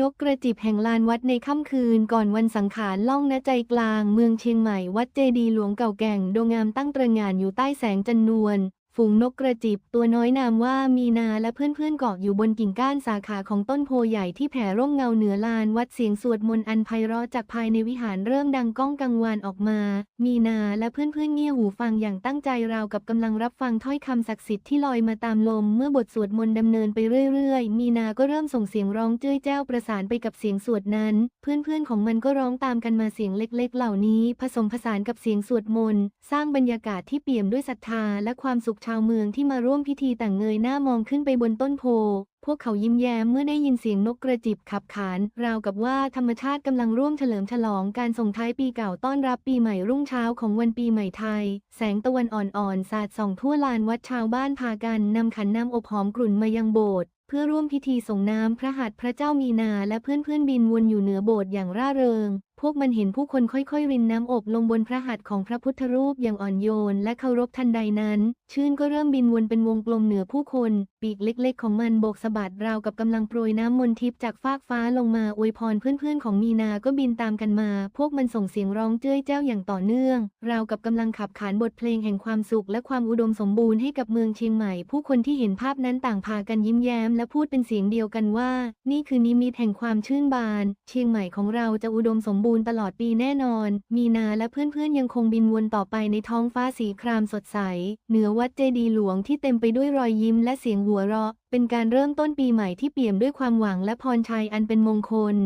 นกกระจิบแห่งลานวัดในค่ำคืนก่อนวันสังขารล่องณใจกลาง เมืองเชียงใหม่วัดเจดีหลวงเก่าแก่งโดงามตั้งตระงานอยู่ใต้แสงจันนวล ฝูงนกกระจิบตัวน้อยนามว่ามีนาและเพื่อนๆเกาะอยู่บนกิ่งก้านสาขาของต้นโพใหญ่ที่แผ่ร่มเงาเหนือลานวัดเสียงสวดมนต์อันไพเราะจากภายในวิหารเริ่มดังก้องกังวานออกมา มีนาและเพื่อนๆเงี่ยหูฟังอย่างตั้งใจราวกับกำลังรับฟังถ้อยคำศักดิ์สิทธิ์ที่ลอยมาตามลมเมื่อบทสวดมนต์ดำเนินไปเรื่อยๆ มีนาก็เริ่มส่งเสียงร้องเจ้ยแจ้วประสานไปกับเสียงสวดนั้น เพื่อนๆของมันก็ร้องตามกันมาเสียงเล็ก ๆ เหล่านี้ ผสมผสานกับเสียงสวดมนต์สร้างบรรยากาศที่เปี่ยมด้วยศรัทธาและความสุขชาวเมืองที่มาร่วมพิธีต่างเงยหน้ามองขึ้นไปบนต้นโพ พวกเขายิ้มแย้มเมื่อได้ยินเสียงนกกระจิบขับขาน ราวกับว่าธรรมชาติกำลังร่วมเฉลิมฉลองการส่งท้ายปีเก่าต้อนรับปีใหม่รุ่งเช้าของวันปีใหม่ไทย แสงตะวันอ่อนๆ สาดส่องทั่วลานวัดชาวบ้านพากันนำขันน้ำอบหอมกลุ่นมายังโบสถ์เพื่อร่วมพิธีส่งน้ำพระหัตถ์พระเจ้ามีนาและเพื่อนๆบินวนอยู่เหนือโบสถ์อย่างร่าเริง พวกมันเห็นผู้คนค่อยๆ รินน้ำอบลงบนพระหัตถ์ของพระพุทธรูปอย่างอ่อนโยน และเคารพทันใดนั้น ชื่นก็เริ่มบินวนเป็นวงกลมเหนือผู้คน ปีกเล็กๆ ของมันโบกสะบัดราวกับกำลังโปรยน้ำมนทิพย์จากฟากฟ้าลงมาอวยพรเพื่อนๆ ของมีนาก็บินตามกันมา พวกมันส่งเสียงร้องเจ้ยแจ้วอย่างต่อเนื่อง ราวกับกำลังขับขานบทเพลงแห่งความสุขและความอุดมสมบูรณ์ให้กับเมืองเชียงใหม่ ผู้คนที่เห็นภาพนั้นต่างพากันยิ้มแย้ม และพูดเป็นเสียงเดียวกันว่า นี่คือนิมิตแห่งความชื่นบาน เชียงใหม่ของเราจะอุดมสมบูรณ์ตลอดปีแน่นอน มีนาและเพื่อนๆยังคงบินวนต่อไปในท้องฟ้าสีครามสดใส เหนือวัดเจดีย์หลวงที่เต็มไปด้วยรอยยิ้มและเสียงหัวเราะ เป็นการเริ่มต้นปีใหม่ที่เปี่ยมด้วยความหวังและพรชัยอันเป็นมงคล